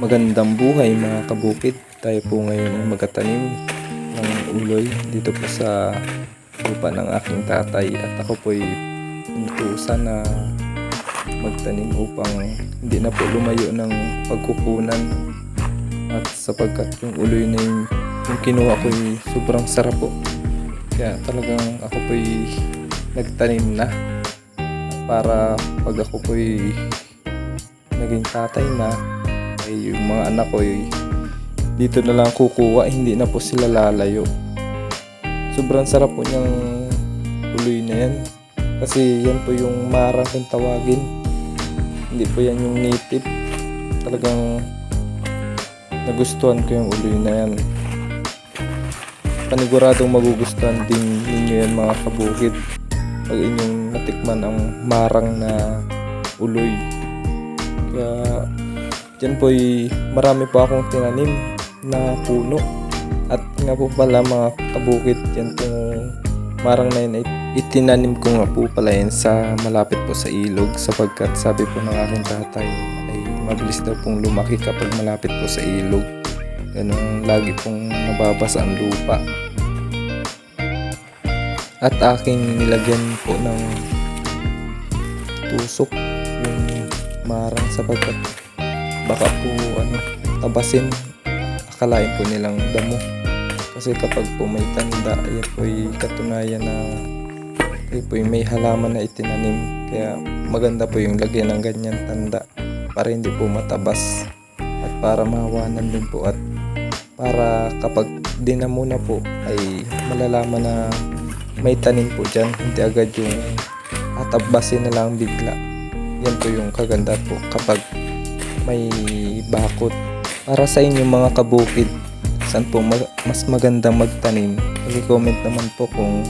Magandang buhay mga kabukid. Tayo po ngayon ay magkatanim ng uloy dito po sa lupa ng aking tatay. At ako po ay inutusan na magtanim upang hindi na po lumayo ng pagkukunan. At sapagkat yung uloy na yung, yung kinuha ko ay sobrang sarap po. Kaya talagang ako po ay nagtanim na para pag ako po ay naging tatay na ay yung mga anak ko ay dito na lang kukuha hindi na po sila lalayo. Sobrang sarap po niyang uloy na yan. Kasi yan po yung marang kung tawagin. Hindi po yan yung native. Talagang nagustuhan ko yung uloy na yan. Paniguradong magugustuhan din ninyo yan mga kabukid. Pag inyong natikman ang marang na uloy. Kaya dyan po ay marami po akong tinanim na puno. At nga po pala mga kabukid yan po marang na yun itinanim ko nga po pala yan sa malapit po sa ilog. Sapagkat sabi po ng aking tatay ay mabilis daw pong lumaki kapag malapit po sa ilog. Ganun lagi pong nababasa ang lupa. At aking nilagyan po ng tusok yung marang sapagkat baka po ano tabasin. Akalain po nilang damo. Kasi kapag po may tanda yan po ay katunayan na ay po ay may halaman na itinanim. Kaya maganda po yung lagyan ng ganyan tanda para hindi po matabas. At para mahawanan din po at para kapag dinamo na po ay malalaman na may tanim po dyan. Hindi agad yung atabasin na lang bigla. Yan po yung kaganda po kapag may bakot para sa inyo mga kabukid saan po ma- mas magandang magtanim? I-comment naman po kung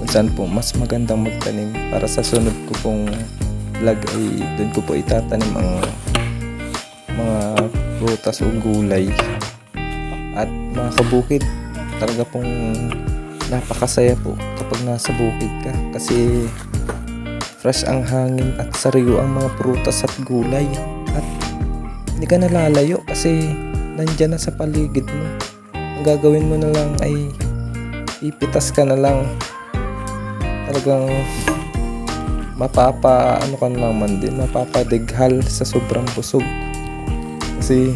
kung saan po mas magandang magtanim. Para sa sunod ko pong vlog ay doon ko po itatanim ang mga prutas o gulay. At mga kabukid talaga pong napakasaya po kapag nasa bukid ka. Kasi fresh ang hangin at sariwa ang mga prutas at gulay. At hindi ka nalalayo kasi nandyan na sa paligid mo. Ang gagawin mo na lang ay ipitas ka na lang. Talagang mapapa ano ka na lang man din mapapadighal sa sobrang busog. Kasi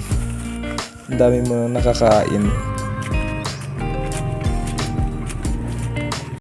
ang dami mo na nakakain